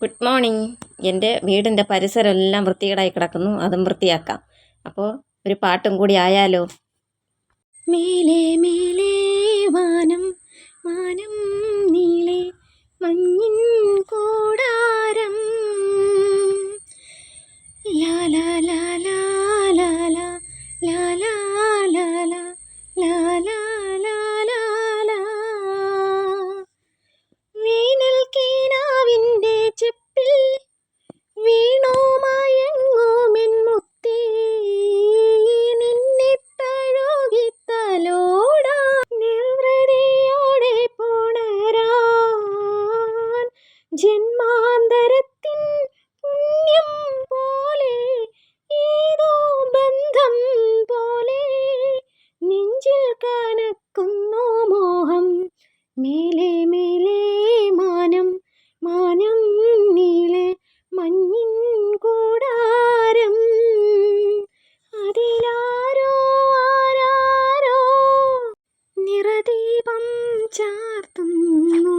Good morning എന്റെ വീടിന്റെ പരിസരം എല്ലാം വൃത്തികേടായി കിടക്കുന്നു. അതും വൃത്തിയാക്കാം. അപ്പോൾ ഒരു പാട്ടും കൂടി ആയാലോ? മേലെ മേലെ വാനം വാനം നീളെ മഞ്ഞിൻ കൂടാരം മേലെ മേലെ മാനം മാനം നീലെ മഞ്ഞിൻ കൂടാരം. അതിലാരോ ആരാരോ നിറദീപം ചാർത്തുന്നു.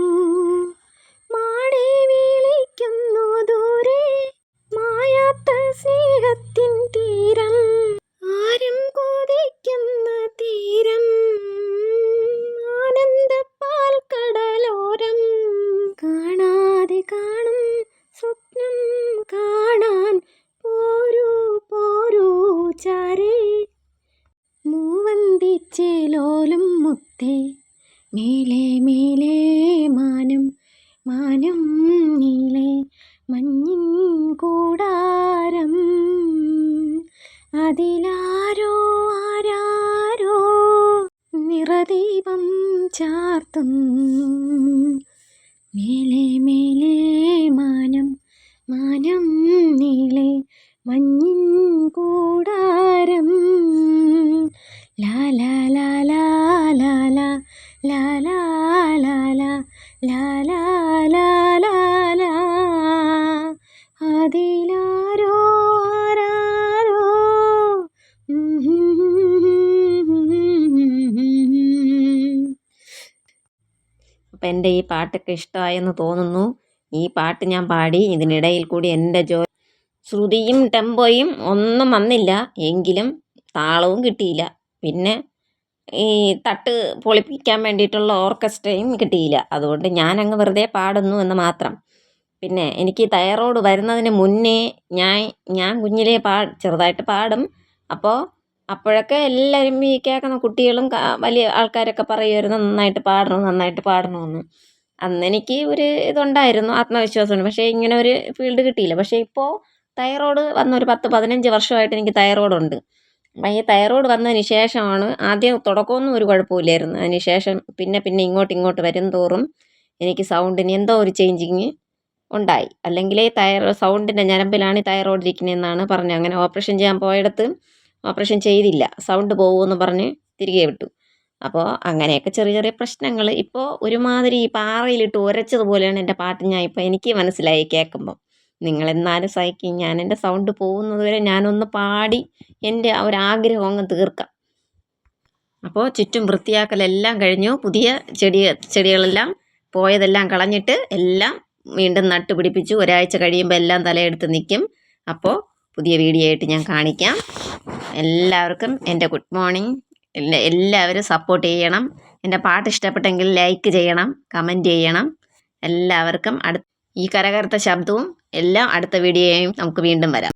മാടി വിളിക്കുന്നു ദൂരെ മായാത്ത സ്നേഹത്തിൻ തീരം. മൂവന്തിച്ചേലോലും മുത്തേ. മേലെ മേലെ മാനം മാനം നീലെ. മഞ്ഞിൻ കൂടാരം അതിലാരോ ആരാരോ നിറദീപം ചാർത്തും മേലെ മേലെ മാനം മാനം നീലെ. മഞ്ഞിൻ കൂടാരം ലാ ലാ ലാ ലാ ലാ ലാ അപ്പം എന്റെ ഈ പാട്ടൊക്കെ ഇഷ്ടമായെന്ന് തോന്നുന്നു. ഈ പാട്ട് ഞാൻ പാടി ഇതിനിടയിൽ കൂടി എന്റെ ജോ ശ്രുതിയും ടെമ്പോയും ഒന്നും വന്നില്ല. എങ്കിലും താളവും കിട്ടിയില്ല. പിന്നെ ഈ തട്ട് പൊളിപ്പിക്കാൻ വേണ്ടിയിട്ടുള്ള ഓർക്കസ്ട്രയും കിട്ടിയില്ല. അതുകൊണ്ട് ഞാനങ്ങ് വെറുതെ പാടുന്നു എന്ന് മാത്രം. പിന്നെ എനിക്ക് തൈറോയ്ഡ് വരുന്നതിന് മുന്നേ ഞാൻ ഞാൻ കുഞ്ഞിലേ പാ ചെറുതായിട്ട് പാടും. അപ്പോൾ അപ്പോഴൊക്കെ എല്ലാവരും ഈ കേൾക്കുന്ന കുട്ടികളും വലിയ ആൾക്കാരൊക്കെ പറയുമായിരുന്നു നന്നായിട്ട് പാടണം നന്നായിട്ട് പാടണമെന്ന്. അന്ന് എനിക്ക് ഒരു ഇതുണ്ടായിരുന്നു ആത്മവിശ്വാസമുണ്ട് പക്ഷേ ഇങ്ങനെ ഒരു ഫീൽഡ് കിട്ടിയില്ല. പക്ഷേ ഇപ്പോൾ തൈറോയ്ഡ് വന്ന ഒരു പത്ത് പതിനഞ്ച് വർഷമായിട്ട് എനിക്ക് തൈറോയ്ഡ് ഉണ്ട് അപ്പം ഈ തൈറോയ്ഡ് വന്നതിന് ശേഷമാണ് ആദ്യം തുടക്കമൊന്നും ഒരു കുഴപ്പമില്ലായിരുന്നു. അതിന് ശേഷം പിന്നെ പിന്നെ ഇങ്ങോട്ട് ഇങ്ങോട്ട് വരും തോറും എനിക്ക് സൗണ്ടിന് എന്തോ ഒരു ചേഞ്ചിങ് ഉണ്ടായി. അല്ലെങ്കിൽ തൈറോ സൗണ്ടിന്റെ ഞരമ്പിലാണ് ഈ തൈറോയ്ഡ് ഇരിക്കുന്നതെന്നാണ് പറഞ്ഞത് അങ്ങനെ ഓപ്പറേഷൻ ചെയ്യാൻ പോയിടത്ത് ഓപ്പറേഷൻ ചെയ്തില്ല. സൗണ്ട് പോകുമെന്ന് പറഞ്ഞ് തിരികെ വിട്ടു. അപ്പോൾ അങ്ങനെയൊക്കെ ചെറിയ ചെറിയ പ്രശ്നങ്ങൾ. ഇപ്പോൾ ഒരുമാതിരി ഈ പാറയിലിട്ട് ഉരച്ചതുപോലെയാണ് എന്റെ പാട്ട് ഞാൻ ഇപ്പോൾ എനിക്ക് മനസ്സിലായി കേൾക്കുമ്പം. നിങ്ങളെന്നാലും സഹിക്കും? ഞാൻ എന്റെ സൗണ്ട് പോകുന്നത് വരെ ഞാനൊന്ന് പാടി എന്റെ ആ ഒരു ആഗ്രഹം അങ്ങ് തീർക്കാം. അപ്പോൾ ചുറ്റും വൃത്തിയാക്കലെല്ലാം കഴിഞ്ഞു. പുതിയ ചെടി ചെടികളെല്ലാം പോയതെല്ലാം കളഞ്ഞിട്ട് എല്ലാം വീണ്ടും നട്ടുപിടിപ്പിച്ചു. ഒരാഴ്ച കഴിയുമ്പോൾ എല്ലാം തലയെടുത്ത് നിൽക്കും അപ്പോൾ പുതിയ വീഡിയോ ആയിട്ട് ഞാൻ കാണിക്കാം. എല്ലാവർക്കും എന്റെ ഗുഡ് മോർണിംഗ്. എല്ലാ എല്ലാവരും സപ്പോർട്ട് ചെയ്യണം. എന്റെ പാട്ട് ഇഷ്ടപ്പെട്ടെങ്കിൽ ലൈക്ക് ചെയ്യണം കമന്റ് ചെയ്യണം. എല്ലാവർക്കും അടുത്ത ഈ കരകറുത്ത ശബ്ദവും എല്ലാം അടുത്ത വീഡിയോയും നമുക്ക് വീണ്ടും വരാം.